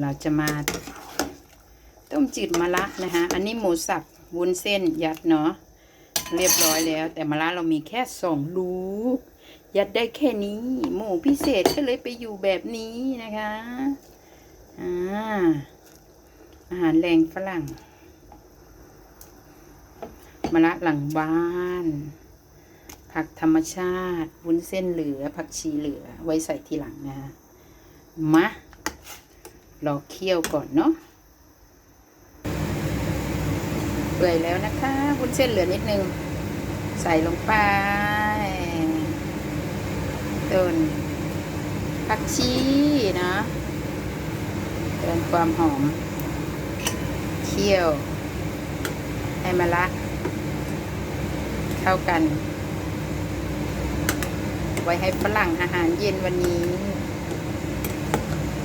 เราจะมาต้มจืดมะระนะคะ อันนี้หมูสับวุ้นเส้นยัดเนาะเรียบร้อยแล้ว แต่มะระเรามีแค่สองลูก ยัดได้แค่นี้ หมูพิเศษก็เลยไปอยู่แบบนี้นะคะอ่าอาหารแรงฝรั่งมะระหลังบ้านผักธรรมชาติ วุ้นเส้นเหลือ ผักชีเหลือ ไว้ใส่ทีหลังนะคะมา รอเคี่ยวก่อนเนาะเปื่อยแล้วนะคะวุ้นเส้นเหลือนิดนึง ใส่ลงไปต้นผักชีนะเติมความหอม เคี่ยว ให้มะละ เข้ากัน ไว้ให้ฝรั่งอาหารเย็นวันนี้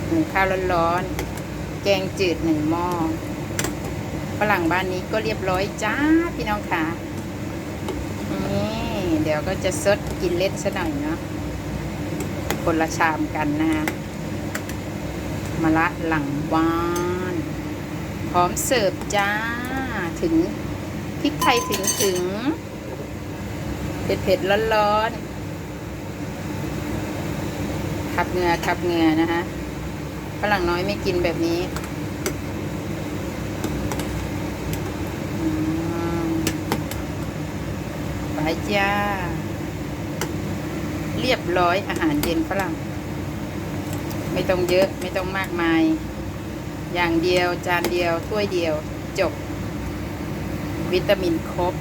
หุงข้าวร้อนๆ แกงจืดหนึ่งหม้อฝรั่งบ้านนี้ก็เรียบร้อยจ้าพี่น้องค่ะ นี่เดี๋ยวก็จะซดกินเล่นซะหน่อยเนาะ คนละชามกันนะฮะมะละหลังบ้านพร้อมเสิร์ฟจ้า ถึงพริกไทยถึงถึง เผ็ดเผ็ดร้อนๆขับเงือขับเงือนะคะ ฝรั่งน้อยไม่กินแบบนี้อืมไปจ้า เรียบร้อยอาหารเย็นฝรั่ง ไม่ต้องเยอะไม่ต้องมากมาย อย่างเดียวจานเดียวถ้วยเดียวจบ วิตามินครบ